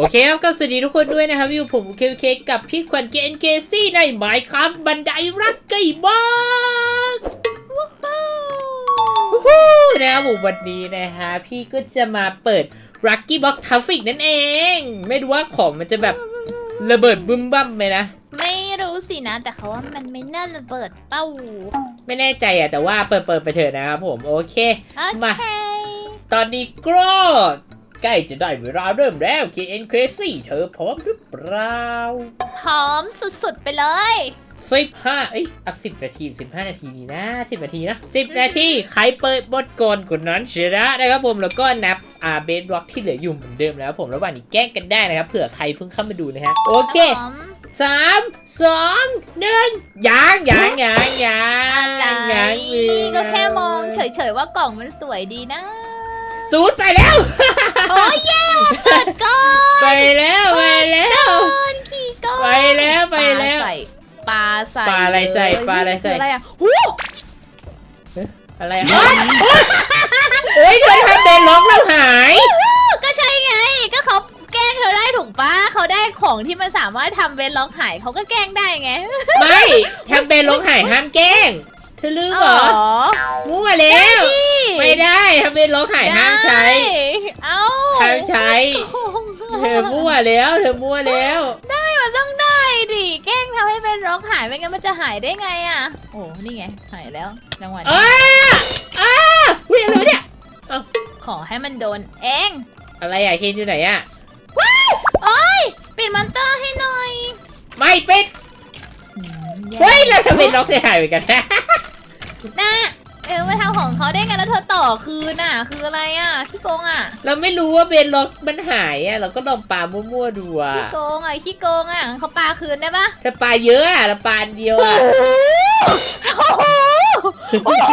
โอเคครับก็สวัสดีทุกคนด้วยนะครับอยู่ผมเคเคกับพี่ขวัญเกนเคซี่ในหมายครับบันไดรักไก่บ้านวู้นะครับผมวันนี้นะฮะพี่ก็จะมาเปิด Lucky Box Traffic นั่นเอง ไม่รู้ว่าของมันจะแบบระเบิดบึ้มบั้มไหมนะ ไม่รู้สินะ แต่เขาว่ามันไม่น่าระเบิดเป้า ไม่แน่ใจอะแต่ว่าเปิดเปิดไปเถอะนะครับผมโอเคโอมาเคตอนนี้ก็ ใกล้จะได้เวลาเริ่มแล้ว KN Crazy เธอพร้อมหรือเปล่า พร้อมสุดๆไปเลย สิบห้าเอ้ยอักสิบนาทีสิบห้านาทีดีนะสิบนาทีนะสิบนาที ใครเปิดบทก่อนคนนั้นชนะนะครับผมแล้วก็นับอาเบสบล็อกที่เหลืออยู่เหมือนเดิมแล้วผมระหว่างนี้แกล้งกันได้นะครับเผื่อใครเพิ่งเข้ามาดูนะฮะโอเคครับผมสามสองหนึ่งยังยังยังยังอะไรยังมีก็แค่มองเฉยๆว่ากล่องมันสวยดีนะ สูดไปแล้ว โอ้ยแย่เปิดก่อนไปแล้วไปแล้วก่อนขี่ก่อนไปแล้วไปแล้ว ปลาใส่ปลาอะไรใส่ปลาอะไรใส่ คือะไรอะหูอะไรอะโอ๊ยเธอทำเบนล็อกแล้วหาย ก็ใช่ไง ก็เขาแกล้งเธอได้ถูกปะเขาได้ของที่มันสามารถทำเวนล็อกหายเขาก็แกล้งได้ไงไม่ทำเบนล็อกหายห้ามแกล้ง เธอลืมเหรอมั่วแล้ว ไม่ได้ทำเป็นล็อกหายห้ามใช้ เอ้าห้ามใช้ เธอมั่วแล้ว เธอมั่วแล้วไม่มันต้องได้ดิ แกล้งทำให้เป็นล็อกหายไม่งั้นมันจะหายได้ไงอะ โอ้นี่ไงหายแล้วจังหวะนี้อ้าอ้าวิ่งอะไรวะเนี่ยขอให้มันโดนเอง อะไรอะเคนอยู่ไหนอะโอ้ยปิดมอนเตอร์ให้หน่อย ไม่ปิดเฮ้ยแล้วทำเป็นล็อกเสียหายเหมือนกันนะนะ เออมาทำของเขาได้ไงแล้วเธอต่อคืนน่ะ คืออะไรอะขี้โกงอะเราไม่รู้ว่าเบนล็อกมันหายอะ เราก็ลองปามั่วๆดูอะขี้โกงอะขี้โกงอะเขาปาคืนได้ปะถ้าปาเยอะอะเราปาอันเดียวอะโอ้โหโอ้โห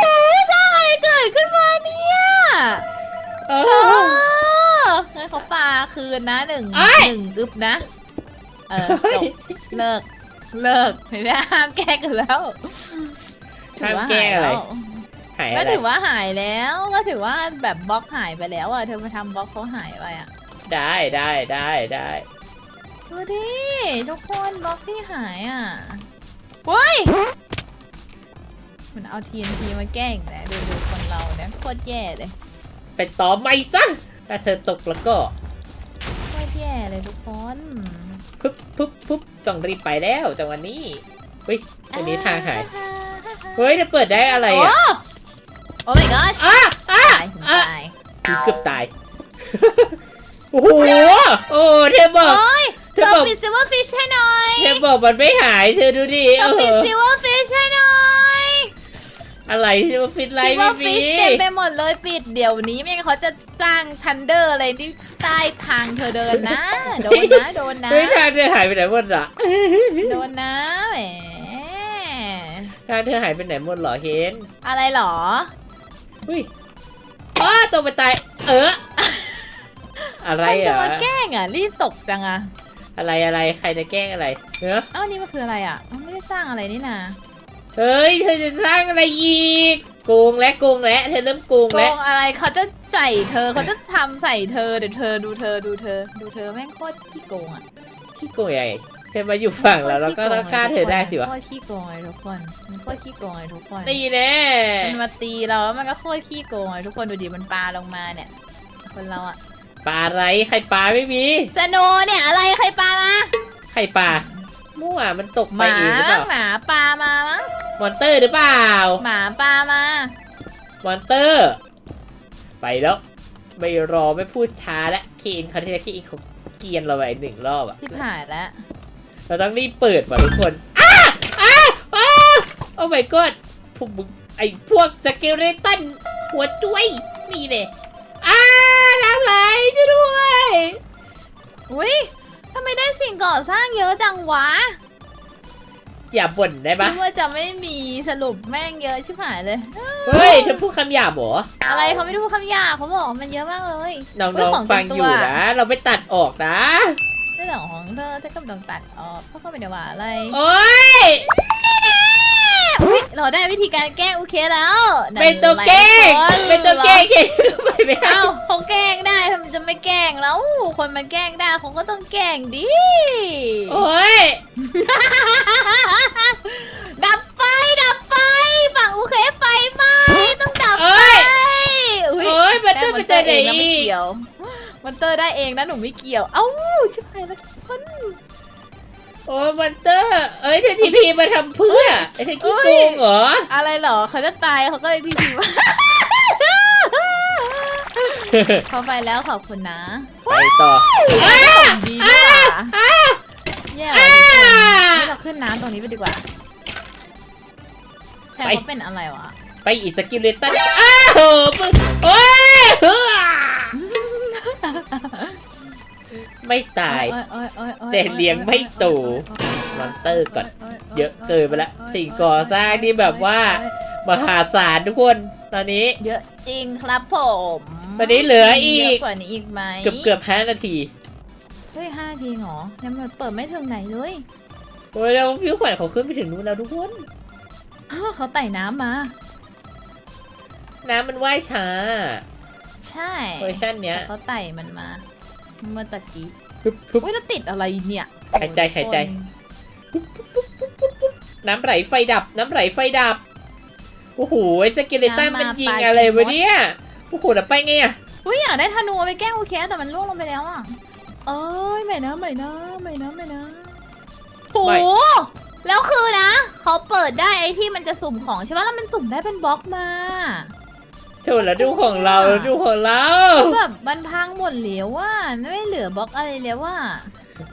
สร้างอะไรเกิดขึ้นมาเนี่ยเอเออองั้นเขาปาคืนนะหนึ่งเอ้ยหนึ่งอึบนะ เออจบเลิกเลิกไม่ได้ห้ามแก้กันแล้วห้ามแก้อะไร หายก็อะไรถือว่าหายแล้วก็ถือว่าแบบบล็อกหายไปแล้วอะเธอมาทำบล็อกเขาหายไปอะได้ได้ได้ได้ดูดิทุกคนบล็อกที่หายอะเฮ้ยมันเอา TNT มาแกล้งอีกแล้วดูดูคนเราเนี่ยโคตรแย่เลยไปต่อไม่ซะถ้าเธอตกแล้วก็โคตรแย่เลยทุกคนปุ๊บปุ๊บปุ๊บต้องรีบไปแล้วจังหวะนี้เฮ้ยอันนี้ทางหาย เฮ้ยจะเปิดได้อะไรโอ้อะ โอ้ my god อ้าอ้าตายผมอ้าตายเกือบตาย โอ้โห โอ้เธอบอก โอ้ยเธอเราบอก ปิดซิลเวอร์ฟิชให้หน่อยเธอบอกมันไม่หาย เธอดูดิเอเราปิดอซิลเวอร์ฟิชให้หน่อยอะไรที่ว่าฟิตไลซิลท์เวอไม่ร์มี ฟิชเต็มไปหมดเลยปิดเดี๋ยวนี้ไม่งั้นเขาจะสร้างทันเดอร์อะไรที่ใต้ทางเธอเดินนะ โดนนะโดนนะ เฮ้ยทางเธอหายไปไหนหมดอะโดนนะแหมทางเธอหายไปไหนหมดเหรอเฮนอะไรหรอ อุ้ยอ้าตกไปตาย เออ อะไรใครจะอะ มาแกล้งอะ รีบตกจังอะอะไรอะไร ใครจะแกล้งอะไรเนอะเอ้านี่มันคืออะไรอะเอ้าไม่ได้สร้างอะไรนี่นาเฮ้ย เธอจะสร้างอะไรอีกโกงและโกงและเธอเริ่มโกงโกแล้ว งอะไรเขาจะใส่เธอเขาจะทำใส่เธอเดี๋ยวเธอดูเธอดูเธอ ดูเธอแม่งโคตรขี้โกงอะ ขี้โกงใหญ่เธอมาอยู่ฝั่งแล้วเราก็ต้องฆ่าเธอได้สิวะโคตรขี้โกงเลยทุกคนมันโคตรขี้โกงเลยทุกคนนี่แน่มันมาตีเราแล้วมันก็โคตรขี้โกงเลยทุกคนดูดิมันปาลงมาเนี่ย คนเราอะปลาอะไรใครปลาไม่มีสโนว์เนี่ยอะไรใครปามาใครปลามั่วมันตกหไปมาเองหรือเปล่าหมาปามามั้งมอนเตอร์หรือเปล่า หมาปามามอนเตอร์ ไปแล้วไม่รอไม่พูดช้าและคีนเขาที่แล้วคีนเขาเกรียนเราไปหนึ่งรอบอะชิบหายแล้ว เราต้องรีบเปิดว่ะทุกคนอ้าอ้าอ้าโอ้ my god พวกมึงไอพวกสเกเลตันหัวจุ้ยนี่เลยอ้าทำไรช่วยด้วยอุ้ยทำไมได้สิ่งก่อสร้างเยอะจังวะอย่าบ่นได้ปะคิดว่าจะไม่มีสรุปแม่งเยอะชิบหายเลย เฮ้ยเธอพูดคำหยาบเหรออะไรเขาไม่ได้พูดคำหยาบเขาบอกว่ามันเยอะมากเลยน้เฮ้ยองของๆฟังเต็มตัวอยู่นะ เราไม่ตัดออกนะ ในเรื่องของเธอเธอก็ไม่ต้องตัดออกเพราะเขาไม่ได้ว่าอะไรโอ้ยอุ๊ยเราได้วิธีการแกล้งโอเคแล้วนั่นเป็นตัวแกล้งหละเป็นตัวแกล้งเคนไปไม่ได้เอ้าเขาแกล้งได้ทำไมจะไม่แกล้งแล้ว คนมันแกล้งได้เขาก็ต้องแกล้งดิ โอ้ย ดับไฟดับไฟฝั่งโอเคไฟไหมต้องดับเอ้ไฟยอุ๊ยโอ้ยมันต้องไปเจอไหนแม่มอนเตอร์เองนะไม่อีกเกี่ยว มันเตอร์ได้เองนะหนูไม่เกี่ยว เอ้าชิบหายแล้วทุกคนโอ้ยมอนเตอร์ เอ้ยเธอทีพีมาทำเพื่อไอ้เธอขี้โกงเหรอ อะไรเหรอเขาจะตายเขาก็เลยดีดีว่าเขาไปแล้วขอบคุณนะไปต่อของดีด้วยว่ะอ้าแย่เลยทุกคนนี่เราขึ้นน้ำตรงนี้ไปดีกว่าแทนไปเขาเป็นอะไรวะ ไปอีกสกิลเลตันอ้าวมึงโอ้ยเฮ้อ ไม่ตายโอ๊โอ๊ยโอ๊ยโอ๊ยแต่เลี้ยงไม่โตมอนเตอร์ก่อน เยอะเกินไปละสิ่งก่อสร้างที่แบบว่ามหาศาลทุกคนตอนนี้ เยอะจริงครับผมตอนนี้เหลืออีกเยอะกว่านี้อีกไหมเกือบเกือบห้านาทีเฮ้ยห้าทีเหรอยังไม่เปิดไม่ถึงไหนเลยโอ้ยแล้วพี่ขวัญเขาขึ้นไปถึงนู้นแล้วทุกคนอ้าวเขาไต่น้ำมา น้ำมันว่ายช้า ใช่เวอร์ชันเนี้ยแต่เขาไต่มันมา เมื่อตะกี้ปึ๊บปึ๊บ อุ้ยแล้วติดอะไรเนี่ยหายใจหายใจ น้ำไหลไฟดับ น้ำไหลไฟดับ โอ้โหไอ้สเกเลตันมันยิงอะไรวะเนี่ยโอ้โหแล้วไปไงอะอุ้ยอยากได้ธนูเอาไปแกล้งโอเคแต่มันล่วงลงไปแล้วอะ เอ้ยไม่นะไม่นะไม่นะไม่นะโหแล้วคือนะ เขาเปิดได้ไอ้ที่มันจะสุ่มของใช่ไหมแล้วมันสุ่มได้เป็นบล็อกมา โถแล้วดูของเราดูของเรา แบบมันพังหมดแล้วว่ะไม่เหลือบล็อกอะไรแล้วว่ะ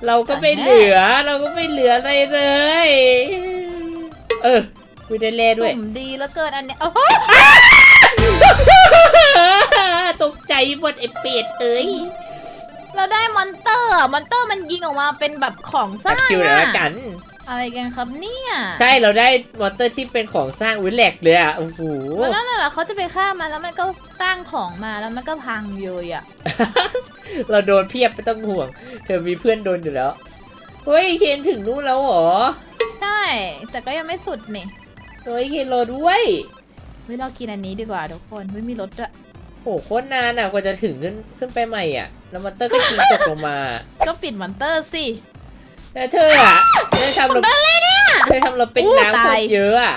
เราก็ไม่เหลือ เราก็ไม่เหลืออะไรเลย เออคุยได้เล่ด้วยสุ่มดีแล้วเกินอันเนี้ยโอ้โหตกใจหมดไอเป็ดเอ้ยเราได้มอนเตอร์มอนเตอร์มันยิงออกมาเป็นแบบของสร้างคิวหน่อะละกัน อะไรกันครับเนี่ยใช่เราได้มอนเตอร์ที่เป็นของสร้างวิแหลกเลยอะโอ้โหแล้วนั่นแหละเขาจะไปฆ่ามันแล้วมันก็สร้างของมาแล้วมันก็พังเลยอะ เราโดนเพียบไม่ต้องห่วง เธอมีเพื่อนโดนอยู่แล้วเฮ้ยเคนถึงนู้นแล้วเหรอใช่แต่ก็ยังไม่สุดนี่เฮ้ยเคนรอด้วยเฮ้ยเรากินอันนี้ดีกว่าทุกคนไม่มีรถด้วยโอ้โหโคตรนานอะกว่าจะถึงขึ้นขึ้นไปใหม่อะ แล้วมอนเตอร์ก็ยิงตกลงมา ก็ปิดมอนเตอร์สิแล้วเธออะเธอ ทำเรานั่นเลยเนี่ยเธอทำเราเป็นอู้น้ำคตานยเยอะอะ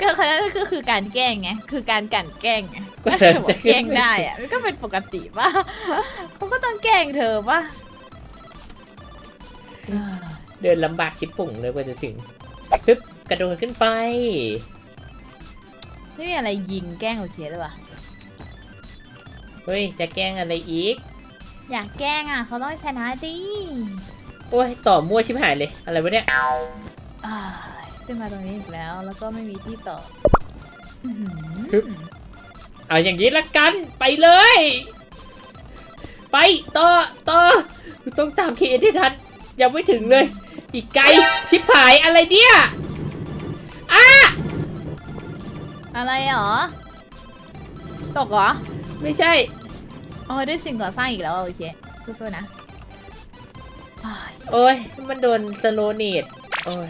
ก็คณะนั้นก็คือการแกล้งไงคือการกลั่นแกล้งไงก็ก็เธอถือจะว่าแกล้งได้อะมันก็เป็นปกติป่ะเขาก็ต้องแกล้งเธอป่ะเดินลำบากชิบปุ่งเลยกว่าจะถึงปึ๊บกระโดดขึ้นไปไม่มีอะไรยิงแกล้งโอเคเลยว่ะเฮ้ยจะแกล้งอะไรอีก อยากแกล้งอะเขาต้องชนะดิ โอ้ยต่อมั่วชิบหายเลย อะไรวะเนี่ยอ้ายขึ้นมาตรงนี้อีกแล้ว แล้วก็ไม่มีที่ต่ออื้อหือฮึบเอาอย่างนี้ละกันไปเลย ไปต่อต่อต้องตามเคเอที่ทันยังไม่ถึงเลย อีกไกลชิบหายอะไรเนี่ยอะไรหรอ ตกเหรอ ไม่ใช่ อ๋อได้สิ่งก่อสร้างอีกแล้วโอเคสู้ๆนะอ้าย โอ้ย มันโดนสโลเนตโอ้ย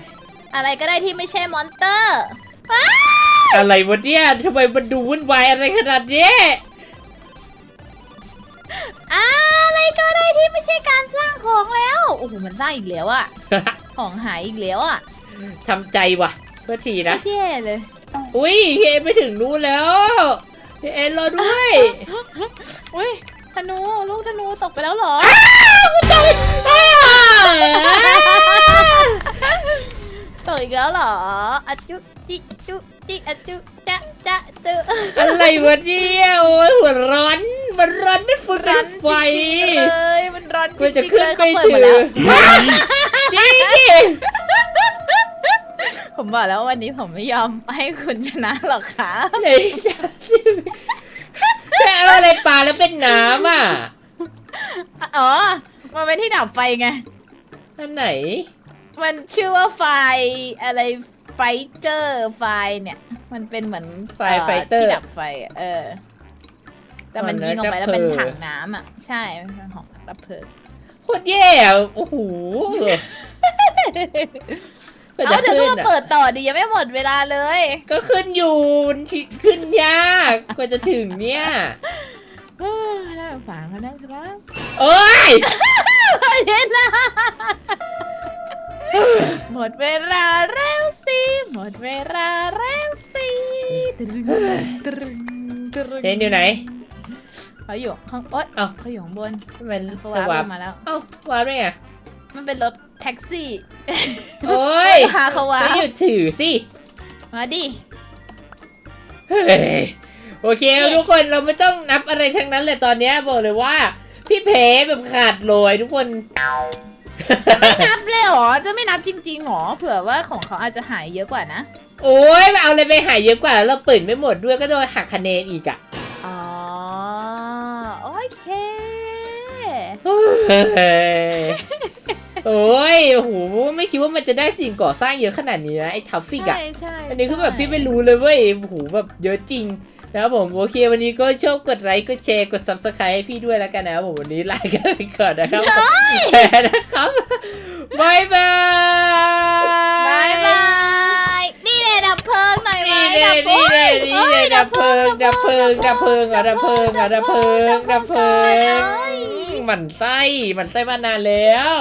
อะไรก็ได้ที่ไม่ใช่มอนเตอร์อะไรวะเนี่ยทำไมมันดูวุ่นวายอะไรขนาดนี้อะไรก็ได้ที่ไม่ใช่การสร้างของแล้ว โอ้โห มันสร้างอีกแล้วอะ ของหายอีกแล้วอะทำใจว่ะเพื่อทีนะแย่เลย อุ้ยเคไปถึงนู้นแล้วเคเอ็นรอด้วย อุ้ยธนู ลูกธนูตกไปแล้วเหรอตก อีกแล้วเหรออะจุจิจุจิอะจุจะจะเจออะไรวะเนี่ยโอ้ยหัวร้อนมันร้อนไม่ฟุ้งร้อนไฟจริงๆเลยมันร้อนจกว่าจะริงๆขึ้นเลยไปเขาเปิดถึมางแล้วจริงดิผมบอกแล้วว่าวันนี้ผมไม่ยอมให้คุณชนะหรอกค่ะไหนจะเอาอะไรปลาแล้วเป็นน้ำอะ อ๋อมันเป็นที่ดับไฟไง อันไหน มันชื่อว่าไฟอะไรไฟเจอร์ไฟเนี่ย มันเป็นเหมือนไฟไฟเตอร์ที่ดับไฟอะเออ แต่มันอ๋อยิงออกไปแล้แล้ววเป็นดับเพลิงถังน้ำอะ ใช่มันเป็นของดับเพลิงโคตรแย่อะโอ้โหกว่าเอาจะเดี๋ยวขึ้ก็นมาอะเปิดต่อดิยังไม่หมดเวลาเลย ก็ขึ้นอยู่มันขึ้นยากกว่าจะถึงเนี่ย เออน่าสงสารเขานะครับโอ้ยเย็นละ หมดเวลาแล้วสิ หมดเวลาแล้วสิตรึงตรึงตรึงเทนอยู่ไหน เขาอยู่ข้างโอ๊ยเอ้า เขาอยู่ข้างบนมันเขาสวาร์ปวาลปงมาแล้ว เอ้าวาร์ปได้ไงมันเป็นรถแท็กซี่โอ้ยพาเขาวาก็ร์ปหยุดถือสิ มาดิ เฮ้ยโอเคทุกคนเราไม่ต้องนับอะไรทั้งนั้นเลยตอนเนี้ยบอกเลยว่า พี่เพแบบขาดลอยทุกคน ไม่นับเลยเหรอ จะไม่นับจริงๆเหรอ เผื่อว่าของเขาอาจจะหายเยอะกว่านะ โอ้ยเอาอะไรไปหายเยอะกว่าแล้วเราเปิดไม่หมดด้วยก็โดนหักคะแนนอีกอะอ๋อ โอเคเฮ้ยโอ้ยโอ้โห ไม่คิดว่ามันจะได้สิ่งก่อสร้างเยอะขนาดนี้นะไอ้ทัฟฟิกอะใช่ใช่อันนี้คือแบบพี่ไม่รู้เลยเว้ยโอ้โหแบบเยอะจริง นะครับผมโอเค วันนี้ก็ชอบกดไลค์กดแชร์กด subscribe ให้พี่ด้วยแล้วกันนะครับผมวันนี้ลากันไปก่อนนะครับแชร์นะครับบายบายบายบายนี่เลยดับเพลิงหน่อยไหมนี่เลยนี่เลยนี่เลยดับเพลิงดับเพลิงดับเพลิงอะดับเพลิงอะดับเพลิงดับเพลิงเอ้ยหมันไส้หมันไส้มานานแล้ว